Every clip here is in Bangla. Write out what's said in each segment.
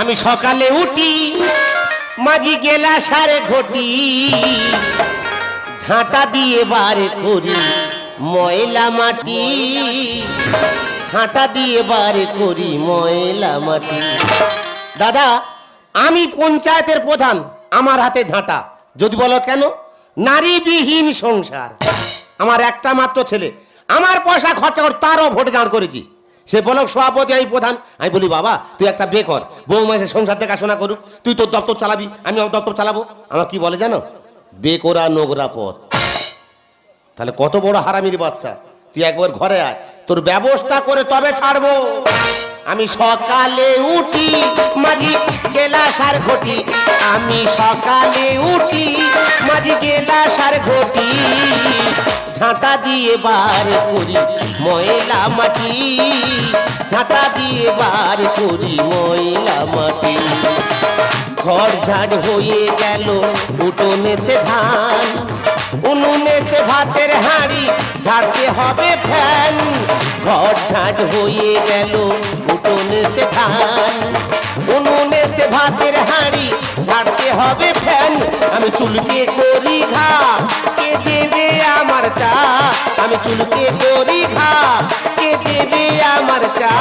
আমি সকালে উঠি, মাঝি গেলা সারে ঘটি। ঝাঁটা দিয়ে বারে করি ময়লা মাটি। ঝাঁটা দিয়ে বারে করি ময়লা মাটি। দাদা, আমি পঞ্চায়েতের প্রধান, আমার হাতে ঝাঁটা। যদি বলো কেন? নারীবিহীন সংসার। আমার একটা মাত্র ছেলে, আমার পয়সা খরচা করে তারও ভোটে দাঁড় করেছি। সে বলক সভাপতি, আমি প্রধান। আমি বলি, বাবা, তুই একটা বে কর। বৌমা এসে সংসার দেখাশোনা করুক। তুই তোর দপ্তর চালাবি, আমি আমার দপ্তর চালাবো। আমার কি বলে জানো? বেকোরা নোংরা পথ। তাহলে কত বড় হারামির বাচ্চা। তুই একবার ঘরে আয়। তোর ব্যবস্থা করে তবে ছাড়বো। আমি সকালে উঠি, মাঝি গেলা সার ঘটি। আমি সকালে উঠি, মাঝি গেলা সার ঘটি। ঝাঁটা দিয়ে বার করি ময়লা মাটি। ঝাঁটা দিয়ে বার করি ময়লা মাটি। ঘর ঝাড় হয়ে গেল উঠোনেতে ধান। উনুনেতে ভাতের হাঁড়ি, ঝাড়তে হবে ফ্যান। ঘর ঝাড় হয়ে গেল উঠোনেতে ধান উনুনেতে ভাতের হাঁড়ি ঝাড়তে হবে ফ্যান। আমি চুলকে করি ঘা, কে দেবে আমার চা? আমি চুলকে করি ঘা, কে দেবে আমার চা?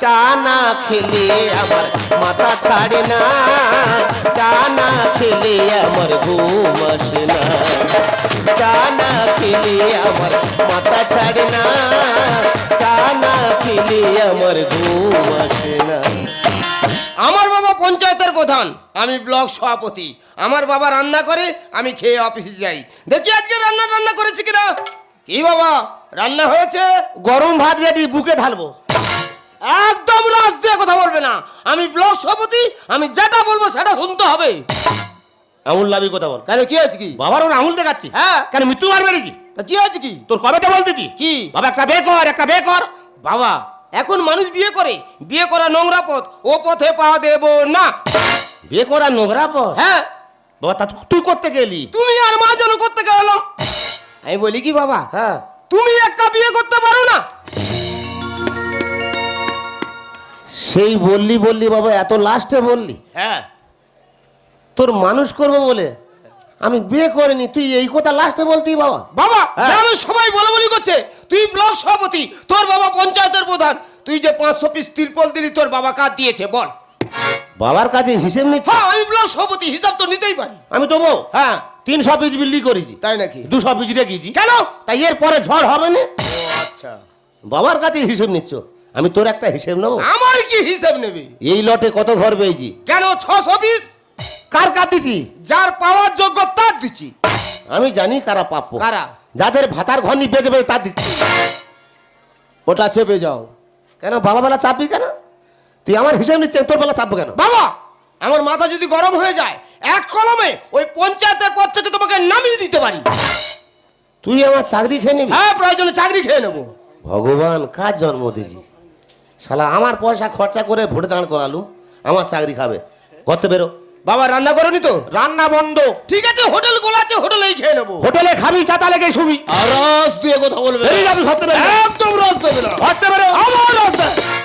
চা না খেলে আমার মাথা ছাড়ে না। চা না খেলে আমার ঘুম আসে না। চা না খেলে আমার মাথা ছাড়ে না। চা না খেলে আমার ঘুম আসে না। আমার বাবা পঞ্চায়েতের প্রধান আমি ব্লক সভাপতি। আমার বাবা রান্না করে আমি খেয়ে অফিসে যাই। দেখি আজকে রান্না রান্না করেছি কিনা? কি বাবা রান্না হয়েছে? গরম ভাত রেডি বুকে ঢালবো। একদম রাজ দিয়ে কথা বলবে না। আমি ব্লক সভাপতি আমি যেটা বলব সেটা শুনতে হবে। আঙুল লাভি কথা বল। কেন কি হয়েছে কি? বাবার ওর আঙুল দেখাচ্ছি। হ্যাঁ। কেন মৃত্যু মার মেরেছি? তা কি হয়েছে কি? তোর কবে তো বলতেছি কি? বাবা একটা বে কর একটা বে কর। বাবা এখন মানুষ বিয়ে করে বিয়ে করা নোংরা পথ ও পথে পা দেব না। বিয়ে করা নোংরা পথ? হ্যাঁ। বাবা তা তুই করতে গেলি? তুমি আর মা যেন করতে গেলাম আমি বলি কি বাবা? হ্যাঁ। তুমি একটা বিয়ে করতে পারো না। সেই বললি বললি বাবা এত লাস্টে বললি। হ্যাঁ। তোর মানুষ করব বলে আমি বিয়ে করিনি তুই এই কথা লাস্টে বলতি বাবা। বাবা হ্যাঁ। গ্রামের সবাই বলে বলি করছে। তুই ব্লক সভাপতি তোর বাবা পঞ্চায়েতের প্রধান। তুই যে পাঁচশো পিস তিরপল দিলি তোর বাবা কাজ দিয়েছে বল। বাবার কাছে হিসেব নিচ্ছি? হ্যাঁ আমি ব্লক সভাপতি হিসাব তো নিতেই পারি। আমি তো দেবো? হ্যাঁ। তিনশো পিস বিল্লি করেছি। তাই নাকি? দুশো পিস রেখেছি। কেন? তাই এর পরে ঝড় হবে না? আচ্ছা। বাবার কাছে হিসেব নিচ্ছ? আমি তোর একটা হিসেব নেব? আমার কি হিসাব নেবে? এই লটে কত ঘর পেয়েছি? কেন ছশো পিস কার কার দিচ্ছি যার পাওয়ার যোগ্য তার দিচ্ছি আমি জানি কারা প্রাপ্য কারা? যাদের ভাতার ঘর নিয়ে বেঁচে বেঁচে তার দিচ্ছি ওটা চেপে যাও। কেন বাবা বেলা চাপবি কেন? তুই আমার হিসেব নিচ্ছিস তোর বেলা চাপবো কেন? বাবা আমার মাথা যদি গরম হয়ে যায় এক কলমে ওই পঞ্চায়েতের পদ থেকে তোমাকে নামিয়ে দিতে পারি। তুই আমার চাকরি খেয়ে নিবি? হ্যাঁ প্রয়োজনে চাকরি খেয়ে নেব। ভগবান কার জন্ম দিয়েছি? শালা আমার পয়সা খরচা করে ভোটে দাঁড় করালু আমার চাকরি খাবে। করতে বেরো। বাবা রান্না করনি তো? রান্না বন্ধ। ঠিক আছে হোটেল গোলা আছে হোটেলেই খেয়ে নেব। হোটেলে খাবি চাতা লেগে শুবি। আর রস দিয়ে কথা বলবে বেরিয়ে যাবি ঘরতে বেরো। একদম রস দেবে না। ঘরতে বেরো। আমার রস।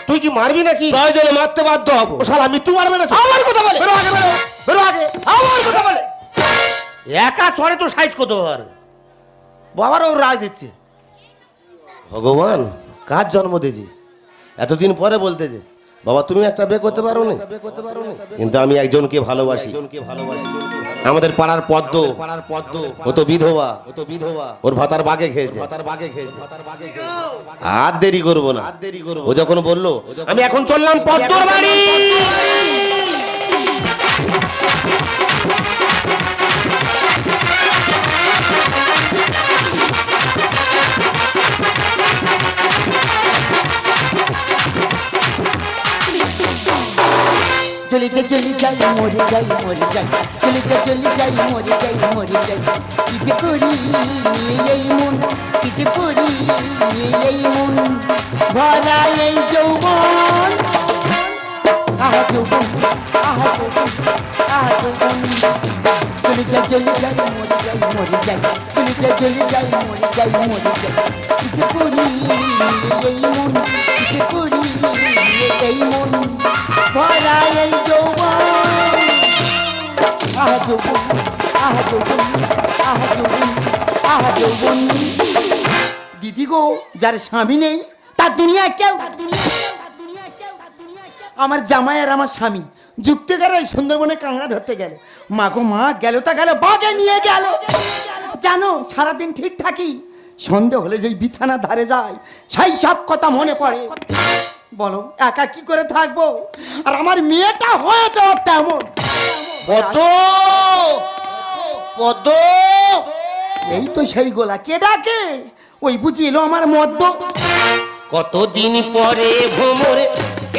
তুই কি মারবি নাকি? প্রয়োজনে মারতে বাধ্য হব। ও শালা মৃত্যু মারবে না? আমার কথা বলে। বেরো আগে বেরো। বেরো আগে। আমার কথা বলে। একা চড়ে তো সাইজ করতে পারে বাবারও রাজ দিচ্ছে। ভগবান কার জন্ম দিয়েছি এতদিন পরে বলতেছে বাবা, তুমি একটা বে করতে পারো না কিন্তু আমি একজনকে ভালোবাসি। আমাদের পাড়ার পদ্ম পাড়ার পদ্ম ও তো বিধবা। ও তো বিধবা ওর ভাতার বাগে খেয়েছে। ভাতার বাগে খেয়েছে আর দেরি করব না। আর দেরি করব ও যখন বলল, আমি এখন চললাম পদ্মর বাড়ি। চলে যাই, চলে যাই, মরে যাই মরে যাই। চলে যাই চলে যাই, মরে যাই মরে যাই। কি যে করি এই মন, কি যে করি এই মন। ভরা এই যৌবন চলে যাই চলে যাই মরে যাই মরে যাই চলে যাই চলে যাই মরে যাই মরে যাই কিসে করি এই মন কিসে করি এই মন ভরা দিদি গো যার স্বামী নেই তার দুনিয়ায় কেউ আমার জামাই আর আমার স্বামী। যুক্তি করে এই সুন্দরবনে কাঁকড়া ধরতে গেল। মা গো মা গেল তা গেল বাগে নিয়ে গেল। জানো সারাদিন ঠিক থাকি। সন্ধে হলে যেই বিছানা ধারে যায় সেই সব কথা মনে পড়ে। বলো একা কি করে থাকব? আর আমার মেয়েটা হয়েছে ওর তেমন। এই তো সেই গোলা কে ডাকে? ওই বুঝি এলো আমার মদ্য। কতদিন পরে ভ্রমরে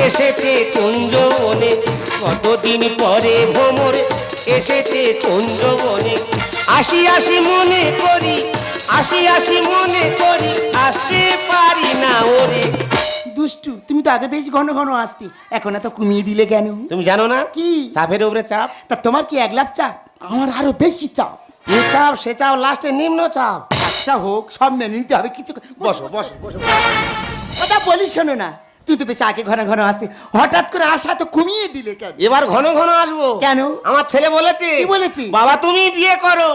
এসেছে কুঞ্জবনে কতদিন পরে ভ্রমরে? এসেছে কুঞ্জবনে আসি আসি মনে করি আসি আসি মনে করি আসতে পারি না ওরে। দুষ্টু তুমি তো আগে বেশ ঘন ঘন আসতে এখন এত কমিয়ে দিলে কেন? তুমি জানো না? কি? চাপের উপরে চাপ। তা তোমার কি এক লাখ চাপ? আমার আরও বেশি চাপ। এ চাপ? সে চাপ লাস্টে নিম্ন চাপ। আচ্ছা হোক সব মেনে নিতে হবে কিছু বসো বসো বসো। কথা বলি শোনো না। তুই তো বেশ আগে ঘন ঘন আসতে। হঠাৎ করে আসা তো কমিয়ে দিলে কেন? এবার ঘন ঘন আসব। কেন? আমার ছেলে বলেছে কি বলেছি? বাবা তুমি বিয়ে করো।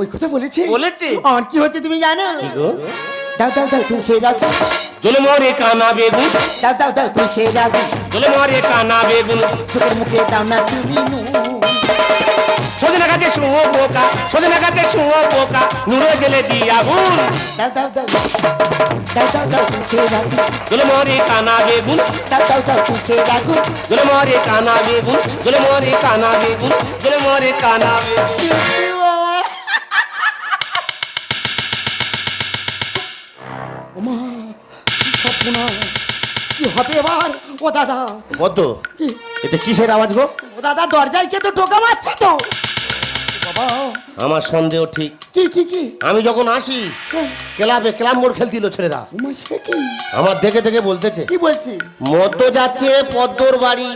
ওই কথা বলেছি? বলেছে? আর কি হচ্ছে তুমি জানো? দাও দাও দাও সে দাও চলে কানা বেগুন দাও দাও দাও সে দাও। চলে কানা বেগুন চোখের মুখে দাও না তুমি সজনা গাছে শুঁয়ো পোকা সজনা গাছে শুঁয়ো পোকা নুড়ো জেলে দিয়া গুন দাও দাও দাও দাও দাও দাও সে দাও। চলে কানা বেগুন দাও দাও দাও সে দাও। চলে কানা বেগুন চলে মরে কানা বেগুন চলে মরে কানা বেগুন ওমা কি কি হবে এবার? ও দাদা। কত কি? এটা কিসের আওয়াজ গো? ও দাদা দরজায় কে তো টোকা মারছে তো? বাবা আমার সন্দেহ ঠিক। কি কি কি? আমি যখন আসি ক্লাবে ক্লাব মোড় খেলছিল ছেলেরা। কি? আমার দেখে দেখে বলতেছে কি বলছি? মদ্য যাচ্ছে পদ্মর বাড়ি।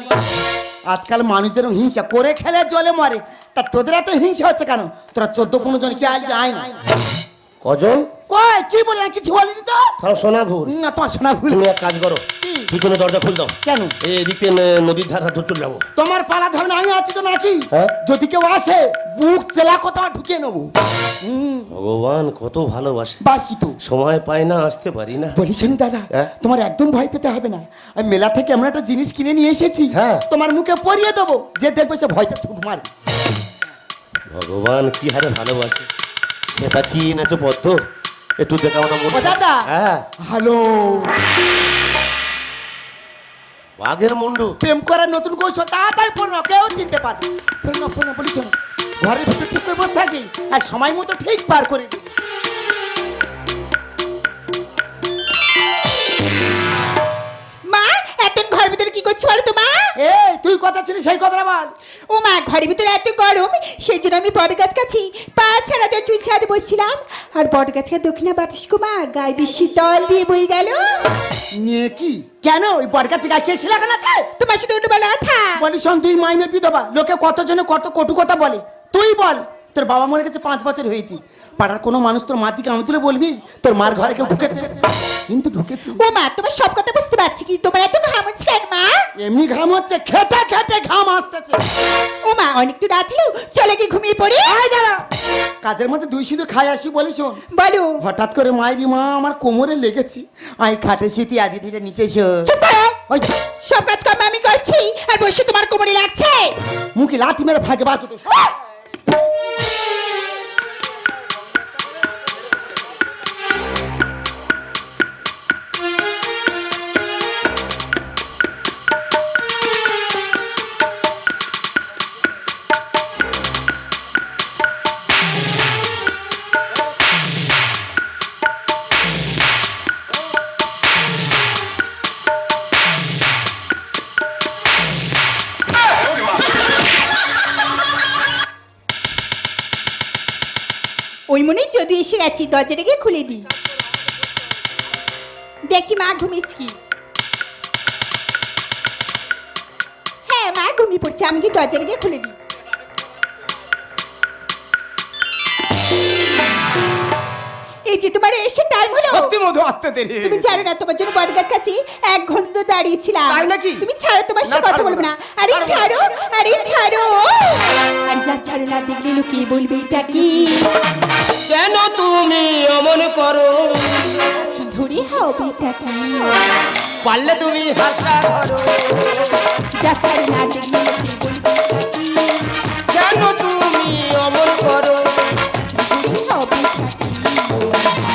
আজকাল মানুষদের হিংসা করে খেলে জলে মরে। তা তোদের এত হিংসা হচ্ছে কেন? তোরা চোদ্দ পনেরো জন কি আসবে আয় না? কজন? কয়? কি বলে কিছু বলিনি তো? তাহলে সোনা ভুল। না তোমার সোনা ভুল। তুমি এক কাজ করো? পিছনে দরজা খুল দাও। কেন? এই এদিকে নদীর ধারা ধর চলে যাব। তোমার পালা ধরনে আমি আছি তো নাকি? হ্যাঁ? যদি কেউ আসে বুক চেলা কোথাও ঢুকিয়ে নেব। ভগবান কত ভালোবাসে। বাসি তো। সময় পায় না আসতে পারি না। বলি শোন দাদা হ্যাঁ? তোমার একদম ভয় পেতে হবে না। আমি মেলা থেকে এমন একটা জিনিস কিনে নিয়ে এসেছি হ্যাঁ। তোমার মুখে পরিয়ে দেবো। যে দেখবে সে ভয়টা ছুট মারে। ভগবান কি হারে ভালোবাসে। সেটা কি এনেছো পদ্ম একটু দেখা ওটা ও দাদা। হ্যাঁ। হ্যালো বাঘের মুন্ডু। প্রেম করার নতুন কৌশল তাড়াতাড়ি পড়ো না, কেউ চিনতে পারে পড়ো পড়ো না, বলি শোনো। ঘরের ভিতর চুপ করে বসে থাকি আর সময় মতো ঠিক পার করে দিই। মা এত ঘরের ভিতরে কি করছ বলো তো মা? এই তুই কথা ছিলি সেই কথাটা বল। ও মা ঘরের ভিতরে এত গরম সেই জন্য আমি বট গাছ কাছি পা ছাড়া দিয়ে চুল ছাড়াতে বসছিলাম। আর বট গাছকে দক্ষিণা বাতাস কুমা গায়ে দিয়ে শীতল দিয়ে বই গেল। নিয়ে কি? কেন? ওই বট গাছে গায়ে খেয়েছিল এখন আছে? তোমার সাথে উঠে বলে কথা বলি শোন তুই মাইমে বিধবা লোকে কতজনে কত কটু কথা বলে। তুই বল। তোর বাবা মরে গেছে পাঁচ বছর হয়েছে। পাড়ার কোনো মানুষ তোর মা দিকে আমি তুলে বলবি তোর মার ঘরে কেউ ঢুকেছে? কিন্তু ঢুকেছে। ও মা তোমার সব কথা বুঝতে পারছি কি তোমার এত ঘাম হচ্ছে কেন মা? এমনি ঘাম হচ্ছে খেতে খেতে ঘাম আসতেছে। ও মা অনেক তো রাত হলো চলে কি ঘুমিয়ে পড়ি। এই দাঁড়া। কাজের মধ্যে দুই শুধু খাই আসি বলি শোন। বলো। হঠাৎ করে মায়েরি মা আমার কোমরে লেগেছে। আমি খাটে শীতি আজি ধীরে নিচে এসো। ওই সব কাজ কাম আমি করছি আর বসে তোমার কোমরে লাগছে। মুখে লাথি মেরে ভাগে বার করতে ওই মনে যদি এসে গেছি দরজাটা গিয়ে খুলে দিই। দেখি মা ঘুমিয়েছি কি? হ্যাঁ মা ঘুমিয়ে পড়ছে, আমি কি দরজাটাকে গিয়ে খুলে দিই? যে তোমার এসে টাইম হলো? সত্যি মধু আসতে দেরি তুমি জানো না তোমার জন্য বটগাছ কাছে এক ঘণ্টা তো দাঁড়িয়েছিলাম। তাই নাকি? তুমি ছাড়ো তোমার সাথে কথা বলব না। আরে ছাড়ো আরে ছাড়ো। আরে যা ছাড়ো না দেখলে লোকে বলবে এটা কি? কেন তুমি অমন করো? ধরে হবে এটা কি? পারলে তুমি হাতটা ধরো। যা ছাড়ো না দেখলে লোকে বলবে এটা কি? কেন তুমি অমন করো?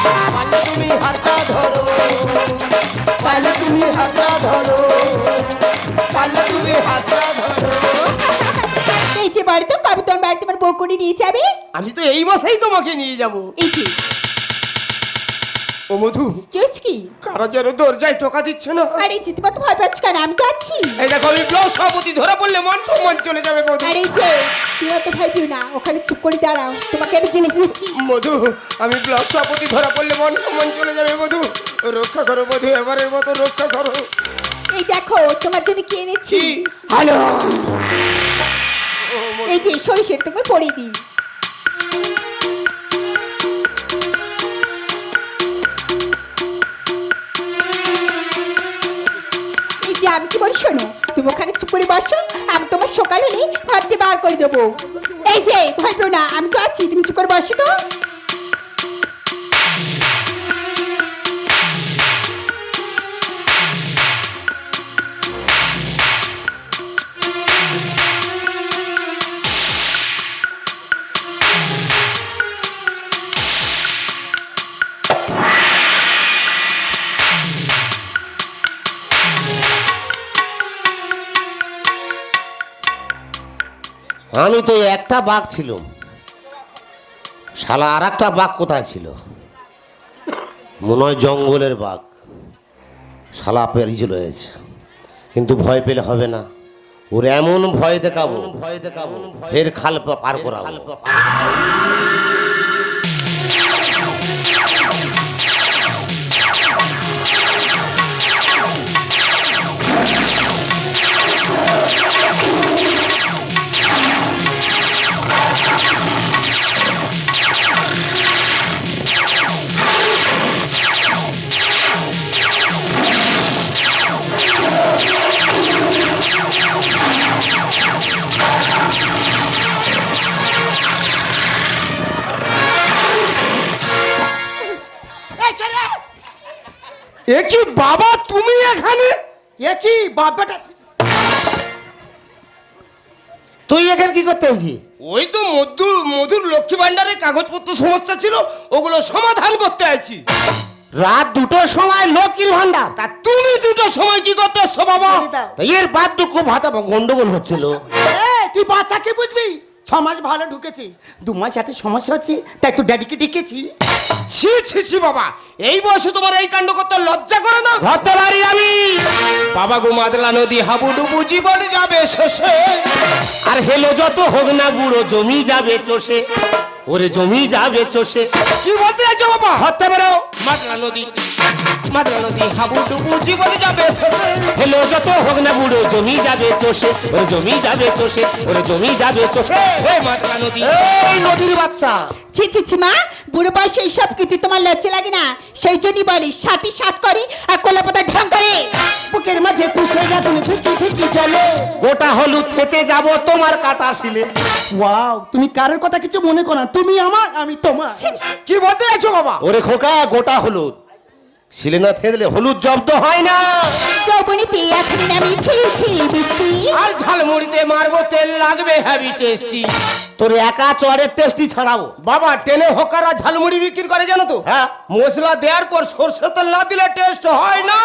তুমি ধরো পালো তুমি হাতটা ধরো পারলে তুমি হাতটা ধরো এই যে বাড়িতে কবে তোমার বাড়িতে তোমার বউ করে নিয়ে যাবে? আমি তো এই মাসেই তোমাকে নিয়ে যাব। এই যে ও মধু কি হচ্ছে কি? কারও যেন দরজায় টোকা দিচ্ছে না। আরে এই যে তো ভয় পাচ্ছ কেন? আমি তো আছি। এই দেখো আমি ব্লক সভাপতি ধরা পড়লে মান সম্মান চলে যাবে মধু। আর যে তুমি তো ভয় পেও না ওখানে চুপ করে দাঁড়াও তোমাকে একটা জিনিস দিচ্ছি। মধু আমি ব্লক সভাপতি ধরা পড়লে মান সম্মান চলে যাবে মধু। রক্ষা করো মধু এবারের মতো রক্ষা করো। এই দেখো তোমার জন্য কি এনেছি? হ্যালো এই যে সরিষের তুমি পরিয়ে দিই। এই যে আমি কি বলি শোনো তুমি ওখানে চুপ করে বসো, আমি তোমার সকাল হলে ভাবতে বার করে দেবো। এই যে ভয় না আমি তো আছি, তুমি চুপ করে বসো তো। আমি তো একটা বাঘ ছিল। শালা আর একটা বাঘ কোথায় ছিল? মনে হয় জঙ্গলের বাঘ। শালা পেরিয়ে রয়েছে। কিন্তু ভয় পেলে হবে না। ওর এমন ভয় দেখাবো ভয় দেখাবো ফের খাল পার করাবো। এ কি বাবা তুমি এখানে? এ কি বাবাটা তুই এখানে কি করতে হয়েছি ওই তো মধুর মধুর লক্ষ্মী ভান্ডারের কাগজপত্র সমস্যা ছিল ওগুলো সমাধান করতে আইছি। রাত দুটোর সময় লক্ষ্মীর ভান্ডার তা তুমি দুটো সময় কি করতে বাবা? এর বাদ তো খুব হাতা গন্ডগোল হচ্ছিল। তুই বাচ্চাকে বুঝবি? ছ মাস ভালো ঢুকেছে দু মাস এত সমস্যা হচ্ছে তাই তো ড্যাডিকে ডেকেছি। ছি ছি ছি বাবা এই বয়সে তোমার এই কাণ্ড করতে লজ্জা করে না? ধরতে পারি আমি। বাবা গো মাদলা নদী হাবুডুবু জীবন যাবে শেষে। আর হেলো যত হোক না বুড়ো জমি যাবে চষে। ওরে জমি যাবে চষে। কি বলতে চাইছো বাবা? ধরতে পারো। মাদলা নদী মাদলা নদী হাবুডুবু জীবন যাবে হেলো যত হোক না বুড়ো জমি যাবে চষে। ওরে জমি যাবে চষে ওরে জমি যাবে চষে। নদী। এই নদীর বাচ্চা। ছি ছি ছি মা বুড়ো বয়সে এইসব কিন্তু তোমার লজ্জা লাগে না? সেই জন্যই বলি সাথী সাত করে আর কোলাপাতা ঢং করে। বুকের মাঝে ঠিকই ঠিকই চলে। গোটা হলুদ খেতে যাব তোমার কাটা শিলে। ওয়াও তুমি কারোর কথা কিছু মনে করো না তুমি আমার আমি তোমার। ছি, ছি। কি বলতে চাইছো বাবা? ওরে খোকা গোটা হলুদ। শিলে না থেদলে হলুদ জব্দ হয় না। যৌবনে পেয়া এখন আমি ছিল ছিল বৃষ্টি। আর ঝালমুড়িতে মারবো তেল লাগবে হ্যাভি টেস্টি তোর একা চরের টেস্টি ছড়াবো। বাবা টেনে হকাররা ঝালমুড়ি বিক্রি করে জানো তো? হ্যাঁ। মশলা দেওয়ার পর সরষে তেল না দিলে টেস্ট হয় না।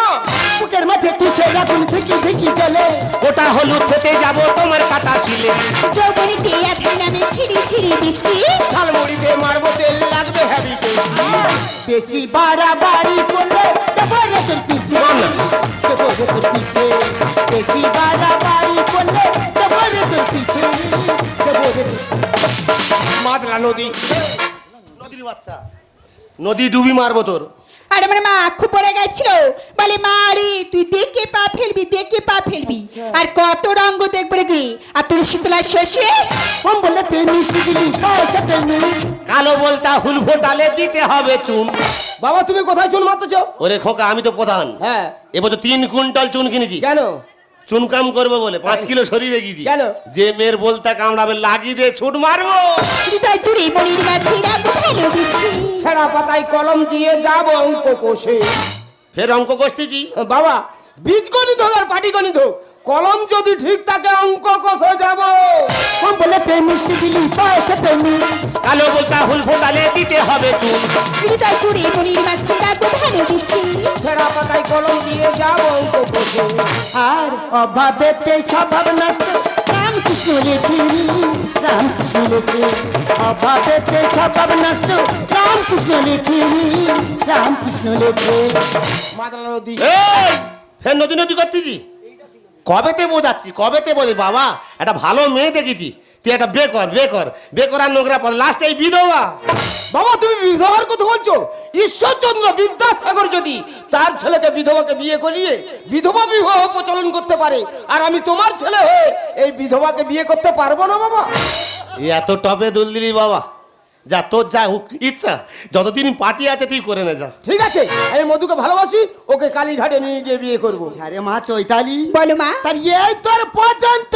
বুকের মাঝে তুই সেই তুমি ঠিকই ঠিকই চলে গোটা হলুদ খেতে যাব তোমার কাটা শিলে। যৌবনে পেয়ে এখন আমি ছিঁড়ি ছিঁড়ি বৃষ্টি ঝালমুড়িতে মারবো তেল লাগবে হ্যাভি বেশি বাড়াবাড়ি করলে দেবরে তোর পিছে। দেবরে তোর পিছে। বেশি বাড়াবাড়ি করলে দেবরে তোর পিছে। দেবরে তোর নদী। নদীর বাচ্চা। নদী ডুবি মারবো তোর। আর আমার মা খুব পড়ে গেছিল। বলে মা রে তুই দেখে পা ফেলবি দেখে পা ফেলবি। আর কত রঙ্গ দেখবে রে আর তুলসী তোলার শেষে কম বললে তে মিষ্টি দিলি কালো বলতা হুল ফোটালে দিতে হবে চুন। বাবা তুমি কোথায় চুল মারতেছো? ওরে খোকা আমি তো প্রধান। হ্যাঁ। এবছর তিন কুইন্টাল চুন কিনেছি। কেন? চুন কাম করব বলে পাঁচ কিলো শরীরে গিয়েছি কেন? যে মেয়ের বলতা কামড়াবে লাগিয়ে দিয়ে ছুট মারবো। ছেঁড়া পাতায় কলম দিয়ে যাব অঙ্ক কষে। ফের অঙ্ক কষতেছি? বাবা বীজগণিত হোক আর পাটিগণিত হোক। কলম যদি ঠিক থাকে অঙ্ক কোষে যাব। কম বললে তে মিষ্টি দিলি পয়সা তে মিষ্টি। কালো বলতা হুল ফোটালে দিতে হবে চুন হৃদয় জুড়ে মনির মাঝে রাখব ভালোবেসে ছেঁড়া পাতায় কলম দিয়ে যাব অঙ্ক কোষে আর অভাবেতে স্বভাব নষ্ট রামকৃষ্ণ লেখে রামকৃষ্ণ লেখে। অভাবেতে স্বভাব নষ্ট রামকৃষ্ণ লেখে রামকৃষ্ণ লেখে। মাদলা নদী। এই হে নদী নদী করতেছি? কবেতে বোঝাচ্ছি কবেতে বোঝে বাবা একটা ভালো মেয়ে দেখেছি। তুই একটা বে কর বে কর বে করার নোংরা পর লাস্ট এই বিধবা। বাবা তুমি বিধবার কথা বলছো? ঈশ্বরচন্দ্র বিদ্যাসাগর যদি তার ছেলেকে বিধবাকে বিয়ে করিয়ে বিধবা বিবাহ প্রচলন করতে পারে আর আমি তোমার ছেলে হয়ে এই বিধবাকে বিয়ে করতে পারব না বাবা? এত টপে দুল দিলি বাবা। যা তোর যা হুক ইচ্ছা। যতদিন পার্টি আছে তুই করে নে যা। ঠিক আছে আমি মধুকে ভালোবাসি ওকে কালীঘাটে নিয়ে গিয়ে বিয়ে করব। আরে মা চৈতালি। বলো মা। তার এই তোর পর্যন্ত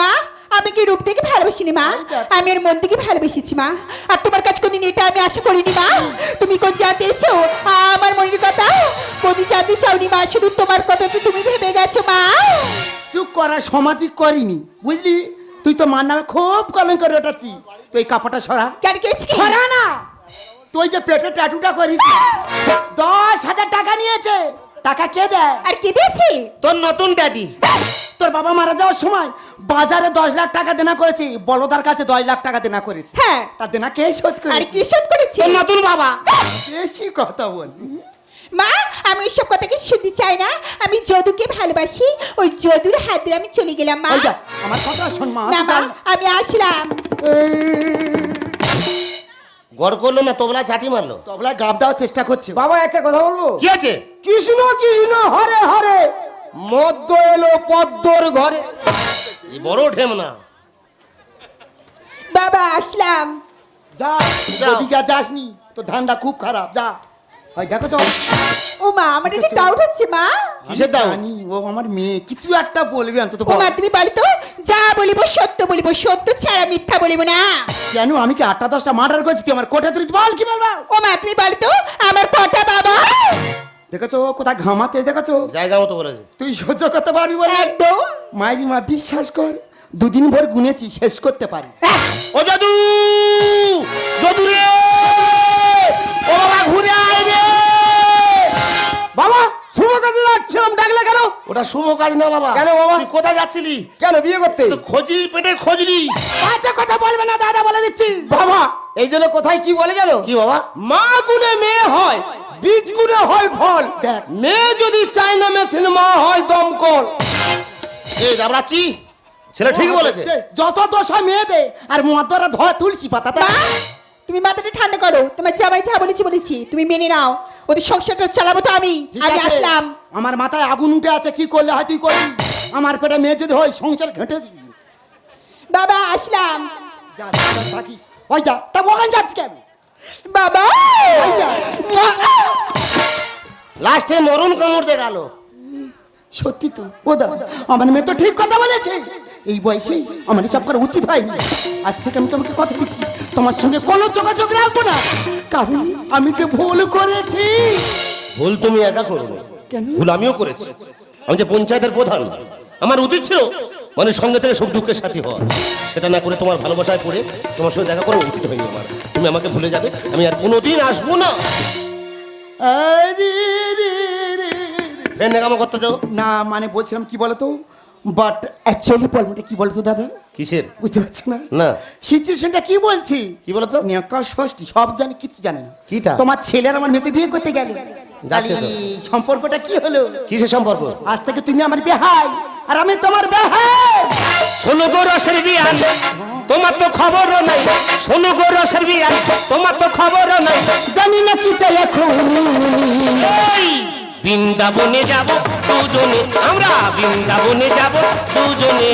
মা আমি কি রূপ থেকে ভালোবাসিনি মা? আমি এর মন থেকে ভালোবেসেছি মা। আর তোমার কাছে কোনদিন এটা আমি আশা করিনি মা। তুমি কোন জানতে এসছো? আমার মনের কথা। কোনদিন জানতে চাওনি মা শুধু তোমার কথা কথাতে তুমি ভেবে গেছো মা? চুপ করা সমাজিক করিনি। বুঝলি? তুই তো মার নামে খুব কলঙ্ক রটাচ্ছি তুই কাপড়টা সরা। কেন কেছি সরা না। তুই যে পেটে ট্যাটুটা করিস দশ হাজার টাকা নিয়েছে। টাকা কে দেয়? আর কি দিয়েছি? তোর নতুন ড্যাডি তোর বাবা মারা যাওয়ার সময় বাজারে দশ লাখ টাকা দেনা করেছি বলদার কাছে দশ লাখ টাকা দেনা করেছি। হ্যাঁ। তার দেনা কে শোধ আর করেছে কি শোধ করেছি? তোর নতুন বাবা। বেশি কথা বল মা আমি ওইসব কথা কিছু শুনতে চাই না? আমি যদুকে ভালোবাসি ওই যদুর হাত ধরে আমি চলে গেলাম মা। ওই যা, আমার কথা শোন মা না তুই মা যাই। আমি আসলাম। গড় করল না চাটি মারলো। তবলা গাব দেওয়ার চেষ্টা করছে। বাবা একটা কথা বলব? কি আছে? কৃষ্ণ কৃষ্ণ হরে হরে। মধ্য এলো পদ্মর ঘরে। এই বড় ঠেম না বাবা আসলাম। যা যাও। ওদিকে যাসনি তো ধান্দা খুব খারাপ যা। ওই দেখো তো। ও মা আমার একটা ডাউট হচ্ছে মা। কিসের দাও জানি ও আমার মেয়ে। কিছু একটা বলবে অন্তত ও মা তুমি বলো তো যা বলিব সত্য বলিব সত্য ছাড়া মিথ্যা বলিব না। কেন? আমি কি আটটা দশটা মার্ডার করেছি? তুই আমার কোঠে তুলিস বল কি বলবা? ও মা তুমি বলো তো আমার কটা বাবা। দেখেছ? কোথায় ঘামাতে দেখেছ? জায়গা মতো বলেছে। তুই সহ্য করতে পারবি বলে? একদম। মায়েরি মা বিশ্বাস কর দুদিন ভর গুনেছি শেষ করতে পারি। ও যদু! যদু রে! ও বাবা ঘুরে আয়! বাবা শুভ কাজে যাচ্ছিলাম ডাকলে কেন? ওটা শুভ কাজ না বাবা। কেন বাবা? তুই কোথায় যাচ্ছিলি? কেন বিয়ে করতে? খোঁজি পেটে খোঁজলি। আচ্ছা কথা বলবে না দাদা বলে দিচ্ছি। বাবা এই জন্য কোথায় কি বলে জানো? কি বাবা? মা গুণে মেয়ে হয় বীজ গুণে হয় ফল। দেখ। মেয়ে যদি চায়না মেশিন মা হয় দমকল। এই দাবড়াচ্ছি ছেলে ঠিক বলেছে। যত দোষ হয় মেয়ে দে আর মদরা ধোয়া তুলসী পাতা তুমি মাথাটা ঠান্ডা করো তোমার জামাই যা বলেছি বলেছি তুমি মেনে নাও। ওদের সংসারটা চালাবো তো আমি। আমি আসলাম। আমার মাথায় আগুন উঠে আছে কি করলে হয় তুই করি আমার পেটে মেয়ে যদি হয় সংসার ঘেঁটে দিবি। বাবা আসলাম। যা থাকিস। ওই যা তা ওখান যাচ্ছি কেন? বাবা। লাস্টে মরণ কামড় দিয়ে গেল। সত্যি তো ও দা আমার মেয়ে তো ঠিক কথা বলেছে। এই বয়সে আমার এসব করা উচিত হয়নি। আজ থেকে আমি তোমাকে কথা দিচ্ছি তোমার সঙ্গে কোনো যোগাযোগ রাখব না। কারণ আমি যে ভুল করেছি। ভুল তুমি একা করবে কেন? ভুল আমিও করেছি। আমি যে পঞ্চায়েতের প্রধান আমার উচিত ছিল মানে সঙ্গে থেকে সুখ দুঃখের সাথী হওয়া। সেটা না করে তোমার ভালোবাসায় পড়ে তোমার সঙ্গে দেখা করা উচিত হয়নি আমার। তুমি আমাকে ভুলে যাবে আমি আর কোনোদিন আসব না। আরে রে রে। নেকামো করতে চাও? না মানে বলছিলাম কি বলতো? বাট অ্যাকচুয়ালি প্রবলেমটা কি বলতো দাদা? কিসের? বুঝতে পারছি না? না। সিচুয়েশনটা কি বলছি? কি বলতো? নেকা ষষ্ঠী সব জানি কিছু জানে না। কিটা? তোমার ছেলের আমার মেয়েতে বিয়ে করতে গেল। সম্পর্কটা কি হলো? কিসের সম্পর্ক? আজ থেকে তুমি আমার বেহাই আর আমি তোমার বেহাই। শোনো গো রসের বিয়ান তোমার তো খবরও নাই। শোনো গো রসের বিয়ান তোমার তো খবরও নাই। জানি না কি চাই এখন। বৃন্দাবনে যাব দুজনে আমরা বৃন্দাবনে যাব দুজনে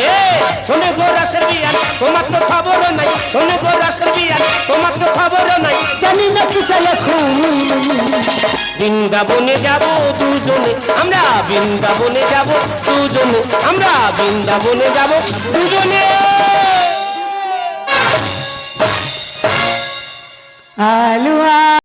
শোনে গো রাসের বিয়ান তোমার তো খবর নাই শোনে গো রাসের বিয়ান তোমার তো খবর নাই। জানি না কি এখন। বৃন্দাবনে যাব দুজনে আমরা বৃন্দাবনে যাব দুজনে আমরা বৃন্দাবনে যাব দুজনে আলু